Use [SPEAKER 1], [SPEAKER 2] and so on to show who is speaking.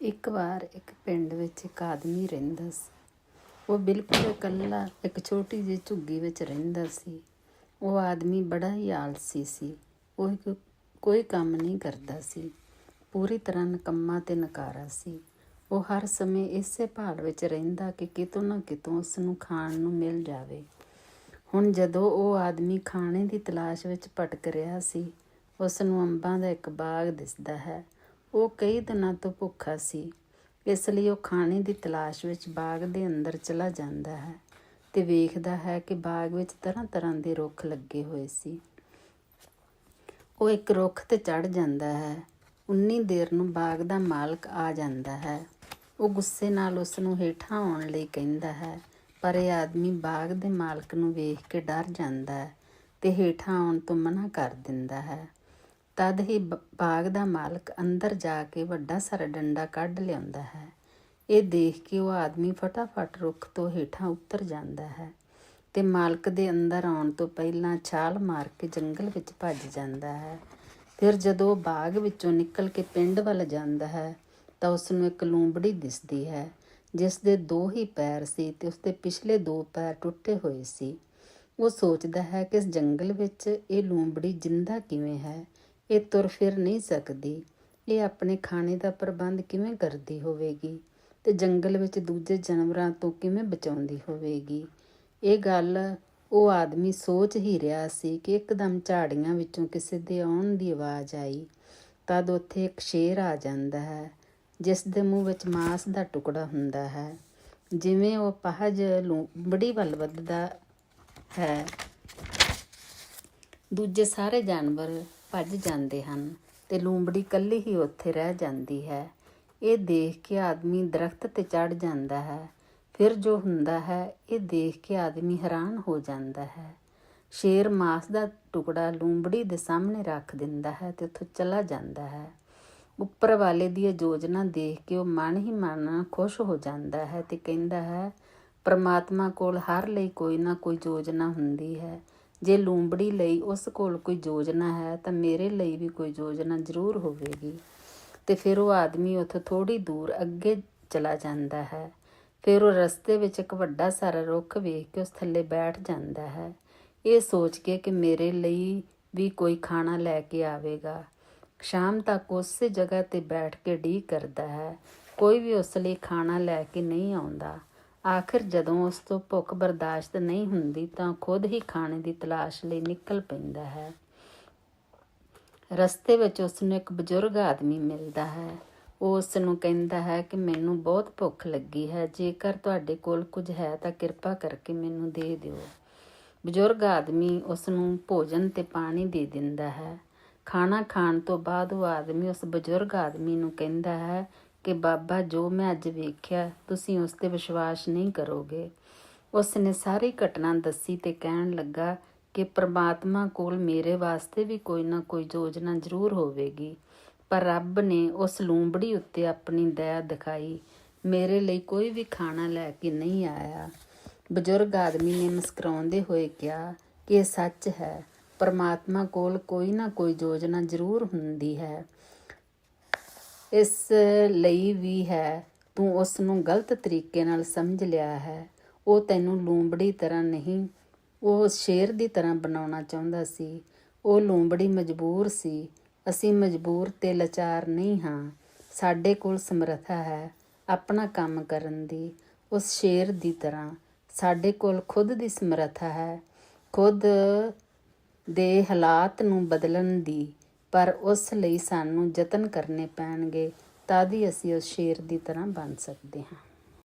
[SPEAKER 1] ਇੱਕ ਵਾਰ ਇੱਕ ਪਿੰਡ ਵਿੱਚ ਇੱਕ ਆਦਮੀ ਰਹਿੰਦਾ ਸੀ। ਉਹ ਬਿਲਕੁਲ ਇਕੱਲਾ, ਇੱਕ ਛੋਟੀ ਜਿਹੀ ਝੁੱਗੀ ਵਿੱਚ ਰਹਿੰਦਾ ਸੀ। ਉਹ ਆਦਮੀ ਬੜਾ ਹੀ ਆਲਸੀ ਸੀ। ਉਹ ਇੱਕ- ਕੋਈ ਕੰਮ ਨਹੀਂ ਕਰਦਾ ਸੀ। ਪੂਰੀ ਤਰ੍ਹਾਂ ਨਿਕੰਮਾ ਤੇ ਨਕਾਰਾ ਸੀ। ਉਹ ਹਰ ਸਮੇਂ ਇਸੇ ਭਾਲ ਵਿੱਚ ਰਹਿੰਦਾ ਕਿ ਕਿਤੋਂ ਨਾ ਕਿਤੋਂ ਉਸ ਨੂੰ ਖਾਣ ਨੂੰ ਮਿਲ ਜਾਵੇ। ਹੁਣ ਜਦੋਂ ਉਹ ਆਦਮੀ ਖਾਣੇ ਦੀ ਤਲਾਸ਼ ਵਿੱਚ ਭਟਕ ਰਿਹਾ ਸੀ ਉਸ ਨੂੰ ਅੰਬਾਂ ਦਾ ਇੱਕ ਬਾਗ ਦਿਸਦਾ ਹੈ। ਉਹ ਕਈ ਦਿਨਾਂ ਤੋਂ ਭੁੱਖਾ ਸੀ, ਇਸ ਲਈ ਉਹ ਖਾਣੇ ਦੀ ਤਲਾਸ਼ ਵਿੱਚ ਬਾਗ ਦੇ ਅੰਦਰ ਚਲਾ ਜਾਂਦਾ ਹੈ ਤੇ ਵੇਖਦਾ ਹੈ ਕਿ ਬਾਗ ਵਿੱਚ ਤਰ੍ਹਾਂ ਤਰ੍ਹਾਂ ਦੇ ਰੁੱਖ ਲੱਗੇ ਹੋਏ ਸੀ। ਉਹ ਇੱਕ ਰੁੱਖ ਤੇ ਚੜ ਜਾਂਦਾ ਹੈ, ਉਨੀ ਦੇਰ ਨੂੰ ਬਾਗ ਦਾ ਮਾਲਕ ਆ ਜਾਂਦਾ ਹੈ। ਉਹ ਗੁੱਸੇ ਨਾਲ ਉਸ ਨੂੰ ਹੇਠਾਂ ਆਉਣ ਲਈ ਕਹਿੰਦਾ ਹੈ, ਪਰ ਇਹ ਆਦਮੀ ਬਾਗ ਦੇ ਮਾਲਕ ਨੂੰ ਵੇਖ ਕੇ ਡਰ ਜਾਂਦਾ ਹੈ ਤੇ ਹੇਠਾਂ ਆਉਣ ਤੋਂ ਮਨਾ ਕਰ ਦਿੰਦਾ ਹੈ। ਤਦ ਹੀ ਬ- ਬਾਗ ਦਾ ਮਾਲਕ ਅੰਦਰ ਜਾ ਕੇ ਵੱਡਾ ਸਾਰਾ ਡੰਡਾ ਕੱਢ ਲਿਆਉਂਦਾ ਹੈ। ਇਹ ਦੇਖ ਕੇ ਉਹ ਆਦਮੀ ਫਟਾਫਟ ਰੁੱਖ ਤੋਂ ਹੇਠਾਂ ਉਤਰ ਜਾਂਦਾ ਹੈ ਤੇ ਮਾਲਕ ਦੇ ਅੰਦਰ ਆਉਣ ਤੋਂ ਪਹਿਲਾਂ ਛਾਲ ਮਾਰ ਕੇ ਜੰਗਲ ਵਿੱਚ ਭੱਜ ਜਾਂਦਾ ਹੈ। ਫਿਰ ਜਦੋਂ ਬਾਗ ਵਿੱਚੋਂ ਨਿਕਲ ਕੇ ਪਿੰਡ ਵੱਲ ਜਾਂਦਾ ਹੈ ਤਾਂ ਉਸ ਨੂੰ ਇੱਕ ਲੂੰਬੜੀ ਦਿਸਦੀ ਹੈ, ਜਿਸ ਦੇ ਦੋ ਹੀ ਪੈਰ ਸੀ ਤੇ ਉਸ ਦੇ ਪਿਛਲੇ ਦੋ ਪੈਰ ਟੁੱਟੇ ਹੋਏ ਸੀ। ਉਹ ਸੋਚਦਾ ਹੈ ਕਿ ਇਸ ਜੰਗਲ ਵਿੱਚ ਇਹ ਲੂੰਬੜੀ ਜਿੰਦਾ ਕਿਵੇਂ ਹੈ ਇਹ ਤੁਰ ਫਿਰ ਨਹੀਂ ਸਕਦੀ। ਇਹ ਆਪਣੇ ਖਾਣੇ ਦਾ ਪ੍ਰਬੰਧ ਕਿਵੇਂ ਕਰਦੀ ਹੋਵੇਗੀ ਤੇ ਜੰਗਲ ਵਿੱਚ ਦੂਜੇ ਜਾਨਵਰਾਂ ਤੋਂ ਕਿਵੇਂ ਬਚਾਉਂਦੀ ਹੋਵੇਗੀ? ਇਹ ਗੱਲ ਉਹ ਆਦਮੀ ਸੋਚ ਹੀ ਰਿਹਾ ਸੀ ਕਿ ਇੱਕਦਮ ਝਾੜੀਆਂ ਵਿੱਚੋਂ ਕਿਸੇ ਦੇ ਆਉਣ ਦੀ ਆਵਾਜ਼ ਆਈ। ਤਦ ਉੱਥੇ ਇੱਕ ਸ਼ੇਰ ਆ ਜਾਂਦਾ ਹੈ, ਜਿਸ ਦੇ ਮੂੰਹ ਵਿੱਚ ਮਾਸ ਦਾ ਟੁਕੜਾ ਹੁੰਦਾ ਹੈ, ਜਿਵੇਂ ਉਹ ਪਹਜ ਲੂੰਬੜੀ ਵੱਲ ਵੱਧਦਾ ਹੈ। ਦੂਜੇ ਸਾਰੇ ਜਾਨਵਰ ਭੱਜ ਜਾਂਦੇ ਹਨ ਤੇ ਲੂੰਬੜੀ ਇਕੱਲੀ ਹੀ ਉੱਥੇ ਰਹਿ ਜਾਂਦੀ ਹੈ। ਇਹ ਦੇਖ ਕੇ ਆਦਮੀ ਦਰਖਤ ਤੇ ਚੜ ਜਾਂਦਾ ਹੈ। ਫਿਰ ਜੋ ਹੁੰਦਾ ਹੈ, ਇਹ ਦੇਖ ਕੇ ਆਦਮੀ ਹੈਰਾਨ ਹੋ ਜਾਂਦਾ ਹੈ। ਸ਼ੇਰ ਮਾਸ ਦਾ ਟੁਕੜਾ ਲੂੰਬੜੀ ਦੇ ਸਾਹਮਣੇ ਰੱਖ ਦਿੰਦਾ ਹੈ ਤੇ ਉੱਥੋਂ ਚਲਾ ਜਾਂਦਾ ਹੈ। ਉੱਪਰ ਵਾਲੇ ਦੀ ਇਹ ਯੋਜਨਾ ਦੇਖ ਕੇ ਉਹ ਮਨ ਹੀ ਮਨ ਖੁਸ਼ ਹੋ ਜਾਂਦਾ ਹੈ ਤੇ ਕਹਿੰਦਾ ਹੈ, ਪਰਮਾਤਮਾ ਕੋਲ ਹਰ ਲਈ ਕੋਈ ਨਾ ਕੋਈ ਯੋਜਨਾ ਹੁੰਦੀ ਹੈ। ਜੇ ਲੂੰਬੜੀ ਲਈ ਉਸ ਕੋਲ ਕੋਈ ਯੋਜਨਾ ਹੈ, ਤਾਂ ਮੇਰੇ ਲਈ ਵੀ ਕੋਈ ਯੋਜਨਾ ਜ਼ਰੂਰ ਹੋਵੇਗੀ। ਤੇ ਫਿਰ ਉਹ ਆਦਮੀ ਉੱਥੋਂ ਥੋੜੀ ਦੂਰ ਅੱਗੇ ਚਲਾ ਜਾਂਦਾ ਹੈ। ਫਿਰ ਉਹ ਰਸਤੇ ਵਿੱਚ ਇੱਕ ਵੱਡਾ ਸਾਰਾ ਰੁੱਖ ਵੇਖ ਕੇ ਉਸ ਥੱਲੇ ਬੈਠ ਜਾਂਦਾ ਹੈ। ਇਹ ਸੋਚ ਕੇ ਕਿ ਮੇਰੇ ਲਈ ਵੀ ਕੋਈ ਖਾਣਾ ਲੈ ਕੇ ਆਵੇਗਾ। ਸ਼ਾਮ ਤੱਕ ਉਸੇ ਜਗ੍ਹਾ ਤੇ ਬੈਠ ਕੇ ਢੀ ਕਰਦਾ ਹੈ। ਕੋਈ ਵੀ ਉਸ ਲਈ ਖਾਣਾ ਲੈ ਕੇ ਨਹੀਂ ਆਉਂਦਾ। ਆਖਿਰ ਜਦੋਂ ਉਸ ਤੋਂ ਭੁੱਖ ਬਰਦਾਸ਼ਤ ਨਹੀਂ ਹੁੰਦੀ ਤਾਂ ਖੁਦ ਹੀ ਖਾਣੇ ਦੀ ਤਲਾਸ਼ ਲਈ ਨਿਕਲ ਪੈਂਦਾ ਹੈ। ਰਸਤੇ ਵਿੱਚ ਉਸ ਨੂੰ ਇੱਕ ਬਜ਼ੁਰਗ ਆਦਮੀ ਮਿਲਦਾ ਹੈ। ਉਹ ਉਸ ਨੂੰ ਕਹਿੰਦਾ ਹੈ ਕਿ ਮੈਨੂੰ ਬਹੁਤ ਭੁੱਖ ਲੱਗੀ ਹੈ, ਜੇਕਰ ਤੁਹਾਡੇ ਕੋਲ ਕੁਝ ਹੈ ਤਾਂ ਕਿਰਪਾ ਕਰਕੇ ਮੈਨੂੰ ਦੇ ਦਿਓ। ਬਜ਼ੁਰਗ ਆਦਮੀ ਉਸ ਨੂੰ ਭੋਜਨ ਤੇ ਪਾਣੀ ਦੇ ਦਿੰਦਾ ਹੈ। ਖਾਣਾ ਖਾਣ ਤੋਂ ਬਾਅਦ ਉਹ ਆਦਮੀ ਉਸ ਬਜ਼ੁਰਗ ਆਦਮੀ ਨੂੰ ਕਹਿੰਦਾ ਹੈ ਕਿ ਬਾਬਾ, ਜੋ ਮੈਂ ਅੱਜ ਵੇਖਿਆ, ਤੁਸੀਂ ਉਸ ਤੇ ਵਿਸ਼ਵਾਸ ਨਹੀਂ ਕਰੋਗੇ। ਉਸ ਨੇ ਸਾਰੀ ਘਟਨਾ ਦੱਸੀ ਤੇ ਕਹਿਣ ਲੱਗਾ ਕਿ ਪ੍ਰਮਾਤਮਾ ਕੋਲ ਮੇਰੇ ਵਾਸਤੇ ਵੀ ਕੋਈ ਨਾ ਕੋਈ ਯੋਜਨਾ ਜ਼ਰੂਰ ਹੋਵੇਗੀ। ਪਰ ਰੱਬ ਨੇ ਉਸ ਲੂੰਬੜੀ ਉੱਤੇ ਆਪਣੀ ਦਇਆ ਦਿਖਾਈ। ਮੇਰੇ ਲਈ ਕੋਈ ਵੀ ਖਾਣਾ ਲੈ ਕੇ ਨਹੀਂ ਆਇਆ। ਬਜ਼ੁਰਗ ਆਦਮੀ ਨੇ ਮੁਸਕਰਾਉਂਦੇ ਹੋਏ ਕਿਹਾ ਕਿ ਇਹ ਸੱਚ ਹੈ। ਪਰਮਾਤਮਾ ਕੋਲ ਕੋਈ ਨਾ ਕੋਈ ਯੋਜਨਾ ਜ਼ਰੂਰ ਹੁੰਦੀ ਹੈ। ਇਸ ਲਈ ਵੀ ਹੈ। ਤੂੰ ਉਸ ਨੂੰ ਗਲਤ ਤਰੀਕੇ ਨਾਲ ਸਮਝ ਲਿਆ ਹੈ। ਉਹ ਤੈਨੂੰ ਲੂੰਬੜੀ ਤਰ੍ਹਾਂ ਨਹੀਂ, ਉਹ ਸ਼ੇਰ ਦੀ ਤਰ੍ਹਾਂ ਬਣਾਉਣਾ ਚਾਹੁੰਦਾ ਸੀ। ਉਹ ਲੂੰਬੜੀ ਮਜਬੂਰ ਸੀ। ਅਸੀਂ ਮਜਬੂਰ ਤੇ ਲਾਚਾਰ ਨਹੀਂ ਹਾਂ। ਸਾਡੇ ਕੋਲ ਸਮਰੱਥਾ ਹੈ ਆਪਣਾ ਕੰਮ ਕਰਨ ਦੀ, ਉਸ ਸ਼ੇਰ ਦੀ ਤਰ੍ਹਾਂ। ਸਾਡੇ ਕੋਲ ਖੁਦ ਦੀ ਸਮਰੱਥਾ ਹੈ। ਖੁਦ ਦੇ ਹਾਲਾਤ ਨੂੰ ਬਦਲਣ ਦੀ। ਪਰ ਉਸ ਲਈ ਸਾਨੂੰ ਯਤਨ ਕਰਨੇ ਪੈਣਗੇ ਤਾਂ ਹੀ ਅਸੀਂ ਉਸ ਸ਼ੇਰ ਦੀ ਤਰ੍ਹਾਂ ਬਣ ਸਕਦੇ ਹਾਂ।